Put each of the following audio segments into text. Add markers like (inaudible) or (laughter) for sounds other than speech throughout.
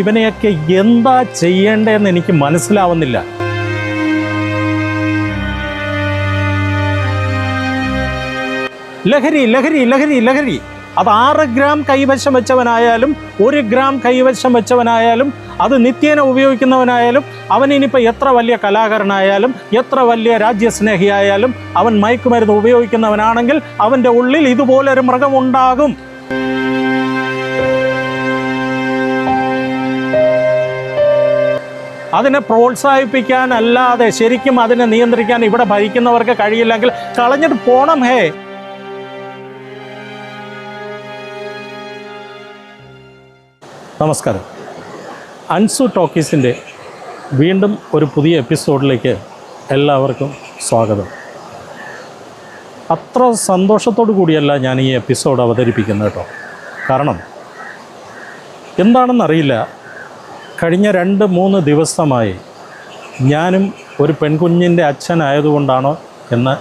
ഇവനെയൊക്കെ എന്താ ചെയ്യേണ്ടതെന്ന് എനിക്ക് മനസ്സിലാവുന്നില്ല. ലഹരി ലഹരി ലഹരി ലഹരി. അത് ആറ് ഗ്രാം കൈവശം വെച്ചവനായാലും ഒരു ഗ്രാം കൈവശം വെച്ചവനായാലും അത് നിത്യേന ഉപയോഗിക്കുന്നവനായാലും അവൻ ഇനിയിപ്പോൾ എത്ര വലിയ കലാകാരനായാലും എത്ര വലിയ രാജ്യസ്നേഹിയായാലും അവൻ മയക്കുമരുന്ന് ഉപയോഗിക്കുന്നവനാണെങ്കിൽ അവന്റെ ഉള്ളിൽ ഇതുപോലൊരു മൃഗം അതിനെ പ്രോത്സാഹിപ്പിക്കാനല്ലാതെ ശരിക്കും അതിനെ നിയന്ത്രിക്കാൻ ഇവിടെ ഭരിക്കുന്നവർക്ക് കഴിയില്ലെങ്കിൽ കളഞ്ഞിട്ട് പോണം ഹേ. നമസ്കാരം. അൻസു ടോക്കീസിന്റെ വീണ്ടും ഒരു പുതിയ എപ്പിസോഡിലേക്ക് എല്ലാവർക്കും സ്വാഗതം. അത്ര സന്തോഷത്തോടു കൂടിയല്ല ഞാൻ ഈ എപ്പിസോഡ് അവതരിപ്പിക്കുന്നത് കേട്ടോ. കാരണം എന്താണെന്നറിയില്ല. കഴിഞ്ഞ രണ്ട് മൂന്ന് ദിവസമായി ഞാനും ഒരു പെൺകുഞ്ഞിന്റെ അച്ഛനായതുകൊണ്ടാണോ എന്ന്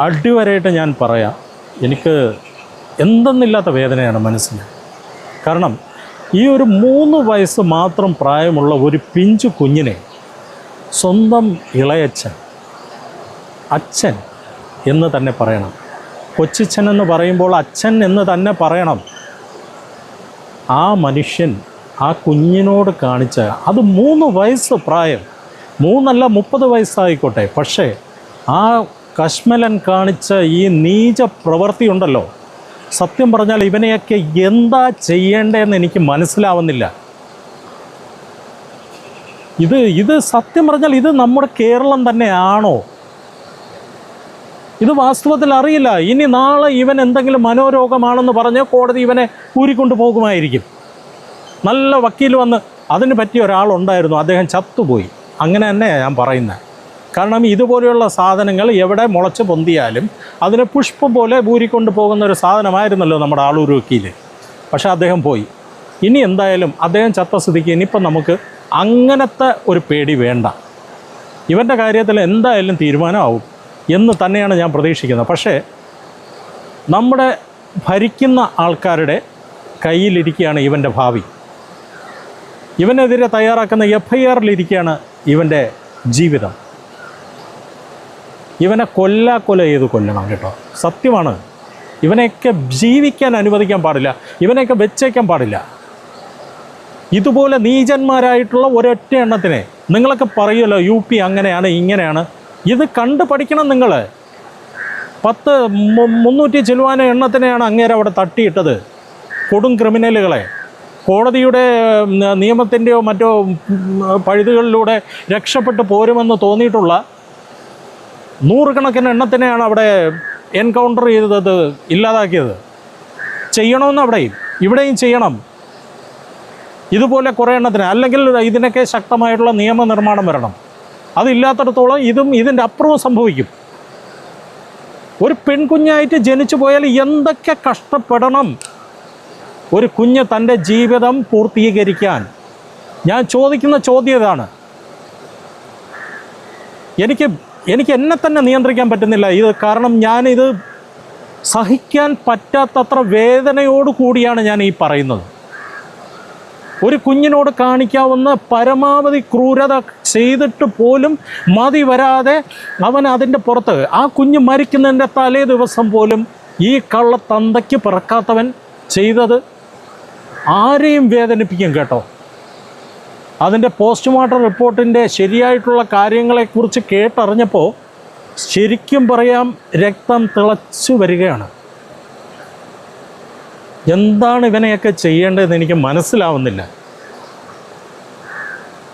അടിവരായിട്ട് ഞാൻ പറയാം. എനിക്ക് എന്തെന്നില്ലാത്ത വേദനയാണ് മനസ്സിന്. കാരണം ഈ ഒരു മൂന്ന് വയസ്സ് മാത്രം പ്രായമുള്ള ഒരു പിഞ്ചു കുഞ്ഞിനെ സ്വന്തം ഇളയച്ഛൻ അച്ഛൻ എന്ന് തന്നെ പറയണം. കൊച്ചച്ഛൻ എന്ന് പറയുമ്പോൾ അച്ഛൻ എന്ന് തന്നെ പറയണം. ആ മനുഷ്യൻ ആ കുഞ്ഞിനോട് കാണിച്ച അത് മൂന്ന് വയസ്സ് പ്രായം. മൂന്നല്ല മുപ്പത് വയസ്സായിക്കോട്ടെ. പക്ഷേ ആ കശ്മലൻ കാണിച്ച ഈ നീച പ്രവൃത്തി ഉണ്ടല്ലോ. സത്യം പറഞ്ഞാൽ ഇവനെയൊക്കെ എന്താ ചെയ്യേണ്ടതെന്ന് എനിക്ക് മനസ്സിലാവുന്നില്ല. ഇത് ഇത് സത്യം പറഞ്ഞാൽ ഇത് നമ്മുടെ കേരളം തന്നെയാണോ ഇത് വാസ്തവത്തിൽ അറിയില്ല. ഇനി നാളെ ഇവൻ എന്തെങ്കിലും മനോരോഗമാണെന്ന് പറഞ്ഞ് കോടതി ഇവനെ ഊരിക്കൊണ്ടു പോകുമായിരിക്കും. നല്ല വക്കീൽ വന്ന് അതിന് പറ്റിയ ഒരാളുണ്ടായിരുന്നു. അദ്ദേഹം ചത്തുപോയി. അങ്ങനെ തന്നെയാണ് ഞാൻ പറയുന്നത്. കാരണം ഇതുപോലെയുള്ള സാധനങ്ങൾ എവിടെ മുളച്ച് പൊന്തിയാലും അതിനെ പുഷ്പം പോലെ ഊരിക്കൊണ്ട് പോകുന്ന ഒരു സാധനമായിരുന്നല്ലോ നമ്മുടെ ആളൂർ വക്കീൽ പക്ഷേ അദ്ദേഹം പോയി. ഇനി എന്തായാലും അദ്ദേഹം ചത്ത സ്ഥിതിക്ക് ഇനിയിപ്പം നമുക്ക് അങ്ങനത്തെ ഒരു പേടി വേണ്ട. ഇവന്റെ കാര്യത്തിൽ എന്തായാലും തീരുമാനമാവും എന്ന് തന്നെയാണ് ഞാൻ പ്രതീക്ഷിക്കുന്നത്. പക്ഷേ നമ്മുടെ ഭരിക്കുന്ന ആൾക്കാരുടെ കയ്യിലിരിക്കുകയാണ് ഇവന്റെ ഭാവി. ഇവനെതിരെ തയ്യാറാക്കുന്ന എഫ് ഐ ആറിലിരിക്കുകയാണ് ഇവന്റെ ജീവിതം. ഇവനെ കൊല്ല കൊല ചെയ്ത് കൊല്ലണം കേട്ടോ. സത്യമാണ്. ഇവനെയൊക്കെ ജീവിക്കാൻ അനുവദിക്കാൻ പാടില്ല. ഇവനെയൊക്കെ വെച്ചേക്കാൻ പാടില്ല. ഇതുപോലെ നീചന്മാരായിട്ടുള്ള ഒരൊറ്റ എണ്ണത്തിനെ നിങ്ങളൊക്കെ പറയുമല്ലോ യു പി അങ്ങനെയാണ് ഇങ്ങനെയാണ്. ഇത് കണ്ട് പഠിക്കണം നിങ്ങൾ പത്ത് മുന്നൂറ്റി ചിലുവാന എണ്ണത്തിനെയാണ് അങ്ങേരെ അവിടെ തട്ടിയിട്ടത്. കൊടും ക്രിമിനലുകളെ. കോടതിയുടെ നിയമത്തിന്റെയോ മറ്റോ പഴുതുകളിലൂടെ രക്ഷപ്പെട്ട് പോരുമെന്ന് തോന്നിയിട്ടുള്ള നൂറുകണക്കിന് എണ്ണത്തിനെയാണ് അവിടെ എൻകൗണ്ടർ ചെയ്തത് ഇല്ലാതാക്കിയത്. ചെയ്യണമെന്ന് അവിടെയും ഇവിടെയും ചെയ്യണം. ഇതുപോലെ കുറേ എണ്ണത്തിന് അല്ലെങ്കിൽ ഇതിനൊക്കെ ശക്തമായിട്ടുള്ള നിയമനിർമ്മാണം വരണം. അതില്ലാത്തടത്തോളം ഇതും ഇതിന്റെ അപ്പുറവും സംഭവിക്കും. ഒരു പെൺകുഞ്ഞായിട്ട് ജനിച്ചു പോയാൽ എന്തൊക്കെ കഷ്ടപ്പെടണം? ഒരു കുഞ്ഞ് തന്റെ ജീവിതം പൂർത്തീകരിക്കാൻ. ഞാൻ ചോദിക്കുന്ന ചോദ്യം ഇതാണ്. എനിക്ക് എനിക്ക് എന്നെ തന്നെ നിയന്ത്രിക്കാൻ പറ്റുന്നില്ല. ഇത് കാരണം ഞാനിത് സഹിക്കാൻ പറ്റാത്തത്ര വേദനയോട് കൂടിയാണ് ഞാൻ ഈ പറയുന്നത്. ഒരു കുഞ്ഞിനോട് കാണിക്കാവുന്ന പരമാവധി ക്രൂരത ചെയ്തിട്ട് പോലും മതി വരാതെ അവൻ അതിന്റെ പുറത്ത് ആ കുഞ്ഞ് മരിക്കുന്നതിന്റെ തലേ ദിവസം പോലും ഈ കള്ളത്തന്തയ്ക്ക് പിറക്കാത്തവൻ ചെയ്തത് ആരെയും വേദനിപ്പിക്കും കേട്ടോ. അതിന്റെ പോസ്റ്റ്മോർട്ടം റിപ്പോർട്ടിന്റെ ശരിയായിട്ടുള്ള കാര്യങ്ങളെക്കുറിച്ച് കേട്ടറിഞ്ഞപ്പോൾ ശരിക്കും പറയാം രക്തം തിളച്ചു വരികയാണ്. എന്താണ് ഇവനെയൊക്കെ ചെയ്യേണ്ടതെന്ന് എനിക്ക് മനസ്സിലാവുന്നില്ല.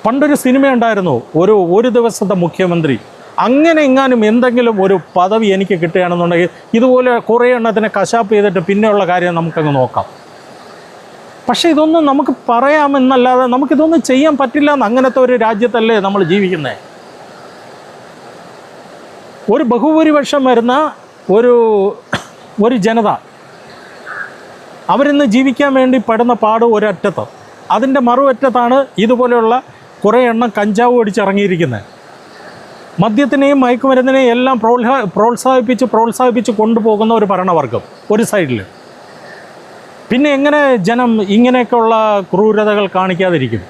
പണ്ടൊരു സിനിമ ഉണ്ടായിരുന്നു ഒരു ഒരു ദിവസത്തെ മുഖ്യമന്ത്രി. അങ്ങനെ എങ്ങാനും എന്തെങ്കിലും ഒരു പദവി എനിക്ക് കിട്ടുകയാണെന്നുണ്ടെങ്കിൽ ഇതുപോലെ കുറേ എണ്ണത്തിനെ കശാപ്പ് ചെയ്തിട്ട് പിന്നെയുള്ള കാര്യം നമുക്കങ്ങ് നോക്കാം. പക്ഷേ ഇതൊന്നും നമുക്ക് പറയാമെന്നല്ലാതെ നമുക്കിതൊന്നും ചെയ്യാൻ പറ്റില്ല എന്ന് അങ്ങനത്തെ ഒരു രാജ്യത്തല്ലേ നമ്മൾ ജീവിക്കുന്നത് ഒരു ബഹുഭൂരിപക്ഷം വരുന്ന ഒരു (clears throat) ഒരു ജനത അവരിന്ന് ജീവിക്കാൻ വേണ്ടി പെടുന്ന പാട് ഒരറ്റത്ത്. അതിന്റെ മറുവറ്റത്താണ് ഇതുപോലെയുള്ള കുറേ എണ്ണം കഞ്ചാവ് അടിച്ചിറങ്ങിയിരിക്കുന്നത് മദ്യത്തിനെയും മയക്കുമരുന്നിനെയും എല്ലാം പ്രോത്സാ പ്രോത്സാഹിപ്പിച്ച് പ്രോത്സാഹിപ്പിച്ച് കൊണ്ടുപോകുന്ന ഒരു ഭരണവർഗം ഒരു സൈഡിൽ പിന്നെ എങ്ങനെ ജനം ഇങ്ങനെയൊക്കെയുള്ള ക്രൂരതകൾ കാണിക്കാതിരിക്കും?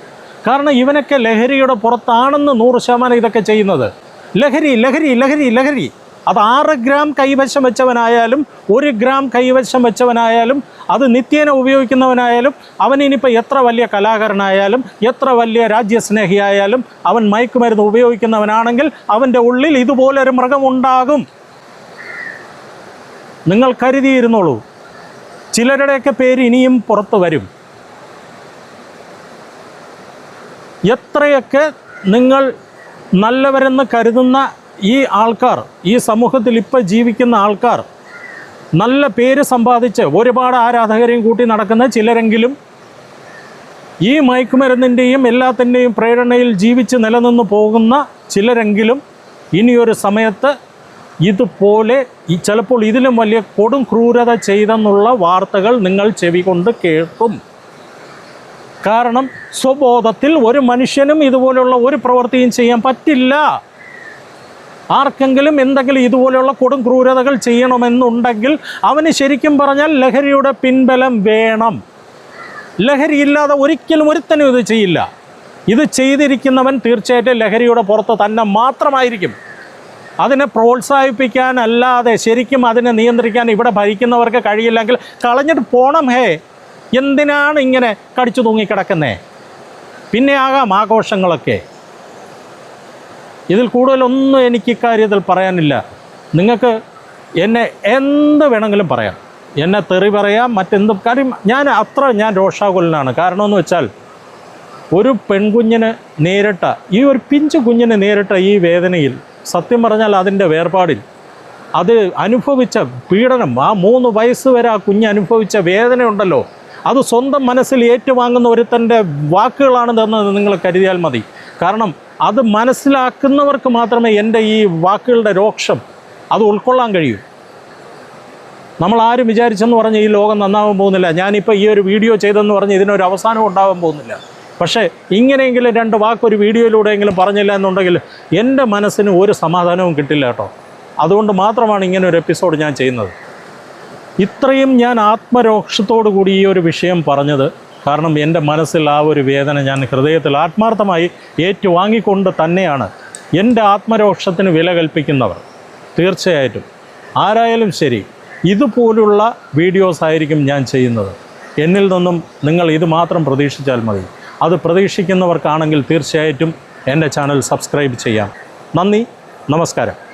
കാരണം ഇവനൊക്കെ ലഹരിയുടെ പുറത്താണെന്ന് നൂറ് ശതമാനം ഇതൊക്കെ ചെയ്യുന്നത്. ലഹരി ലഹരി ലഹരി ലഹരി. അത് ആറ് ഗ്രാം കൈവശം വെച്ചവനായാലും ഒരു ഗ്രാം കൈവശം വെച്ചവനായാലും അത് നിത്യേന ഉപയോഗിക്കുന്നവനായാലും അവൻ ഇനിയിപ്പോൾ എത്ര വലിയ കലാകാരനായാലും എത്ര വലിയ രാജ്യസ്നേഹിയായാലും അവൻ മയക്കുമരുന്ന് ഉപയോഗിക്കുന്നവനാണെങ്കിൽ അവന്റെ ഉള്ളിൽ ഇതുപോലൊരു മൃഗമുണ്ടാകും. നിങ്ങൾ കരുതിയിരുന്നുള്ളൂ ചിലരുടെയൊക്കെ പേര് ഇനിയും പുറത്തു വരും. എത്രയൊക്കെ നിങ്ങൾ നല്ലവരെന്ന് കരുതുന്ന ഈ ആൾക്കാർ ഈ സമൂഹത്തിൽ ഇപ്പോൾ ജീവിക്കുന്ന ആൾക്കാർ നല്ല പേര് സമ്പാദിച്ച് ഒരുപാട് ആരാധകരെയും കൂട്ടി നടക്കുന്ന ചിലരെങ്കിലും ഈ മയക്കുമരുന്നിന്റെയും എല്ലാത്തിന്റെയും പ്രേരണയിൽ ജീവിച്ച് നിലനിന്ന് പോകുന്ന ചിലരെങ്കിലും ഇനിയൊരു സമയത്ത് ഇതുപോലെ ചിലപ്പോൾ ഇതിലും വലിയ കൊടും ക്രൂരത ചെയ്തെന്നുള്ള വാർത്തകൾ നിങ്ങൾ ചെവി കൊണ്ട് കേൾക്കും. കാരണം സ്വബോധത്തിൽ ഒരു മനുഷ്യനും ഇതുപോലെയുള്ള ഒരു പ്രവൃത്തിയും ചെയ്യാൻ പറ്റില്ല. ആർക്കെങ്കിലും എന്തെങ്കിലും ഇതുപോലെയുള്ള കൊടും ക്രൂരതകൾ ചെയ്യണമെന്നുണ്ടെങ്കിൽ അവന് ശരിക്കും പറഞ്ഞാൽ ലഹരിയുടെ പിൻബലം വേണം. ലഹരി ഇല്ലാതെ ഒരിക്കലും ഒരുത്തനും ഇത് ചെയ്യില്ല. ഇത് ചെയ്തിരിക്കുന്നവൻ തീർച്ചയായിട്ടും ലഹരിയുടെ പുറത്ത് തന്നെ മാത്രമായിരിക്കും. അതിനെ പ്രോത്സാഹിപ്പിക്കാനല്ലാതെ ശരിക്കും അതിനെ നിയന്ത്രിക്കാൻ ഇവിടെ ഭരിക്കുന്നവർക്ക് കഴിയില്ലെങ്കിൽ കളഞ്ഞിട്ട് പോണം ഹേ. എന്തിനാണ് ഇങ്ങനെ കടിച്ചു തൂങ്ങിക്കിടക്കുന്നേ പിന്നെ ആകാം ആഘോഷങ്ങളൊക്കെ. ഇതിൽ കൂടുതലൊന്നും എനിക്ക് ഇക്കാര്യത്തിൽ പറയാനില്ല. നിങ്ങൾക്ക് എന്നെ എന്ത് വേണമെങ്കിലും പറയാം. എന്നെ തെറി പറയാം മറ്റെന്തും. കാര്യം ഞാൻ അത്ര ഞാൻ രോഷാകുലനാണ്. കാരണം എന്ന് വെച്ചാൽ ഒരു പെൺകുഞ്ഞിന് നേരിട്ട ഈ ഒരു പിഞ്ചു കുഞ്ഞിന് നേരിട്ട ഈ വേദനയിൽ സത്യം പറഞ്ഞാൽ അതിന്റെ വേർപാടിൽ. അത് അനുഭവിച്ച പീഡനം ആ മൂന്ന് വയസ്സ് വരെ ആ കുഞ്ഞ് അനുഭവിച്ച വേദന ഉണ്ടല്ലോ അത് സ്വന്തം മനസ്സിൽ ഏറ്റുവാങ്ങുന്ന ഒരുത്തന്റെ വാക്കുകളാണെന്ന് നിങ്ങൾ കരുതിയാൽ മതി. കാരണം അത് മനസ്സിലാക്കുന്നവർക്ക് മാത്രമേ എന്റെ ഈ വാക്കുകളുടെ രോക്ഷം അത് ഉൾക്കൊള്ളാൻ കഴിയൂ. നമ്മൾ ആരും വിചാരിച്ചെന്ന് പറഞ്ഞ് ഈ ലോകം നന്നാവാൻ പോകുന്നില്ല. ഞാനിപ്പോൾ ഈ ഒരു വീഡിയോ ചെയ്തെന്ന് പറഞ്ഞ് ഇതിനൊരു അവസാനം ഉണ്ടാവാൻ പോകുന്നില്ല. പക്ഷേ ഇങ്ങനെയെങ്കിലും രണ്ട് വാക്കൊരു വീഡിയോയിലൂടെയെങ്കിലും പറഞ്ഞില്ല എന്നുണ്ടെങ്കിൽ എന്റെ മനസ്സിന് ഒരു സമാധാനവും കിട്ടില്ല കേട്ടോ. അതുകൊണ്ട് മാത്രമാണ് ഇങ്ങനെ ഒരു എപ്പിസോഡ് ഞാൻ ചെയ്യുന്നത്. ഇത്രയും ഞാൻ ആത്മരോക്ഷത്തോടു കൂടി ഈ ഒരു വിഷയം പറഞ്ഞത് കാരണം എന്റെ മനസ്സിൽ ആ ഒരു വേദന ഞാൻ ഹൃദയത്തിൽ ആത്മാർത്ഥമായി ഏറ്റുവാങ്ങിക്കൊണ്ട് തന്നെയാണ് എന്റെ ആത്മരോക്ഷത്തിന് വില കൽപ്പിക്കുന്നവർ. തീർച്ചയായിട്ടും. ആരായാലും ശരി ഇതുപോലുള്ള വീഡിയോസ് ആയിരിക്കും ഞാൻ ചെയ്യുന്നത്. എന്നിൽ നിന്നും നിങ്ങൾ ഇത് മാത്രം പ്രതീക്ഷിച്ചാൽ മതി. അത് പ്രതീക്ഷിക്കുന്നവർക്കാണെങ്കിൽ തീർച്ചയായിട്ടും എന്റെ ചാനൽ സബ്സ്ക്രൈബ് ചെയ്യാം. നന്ദി നമസ്കാരം.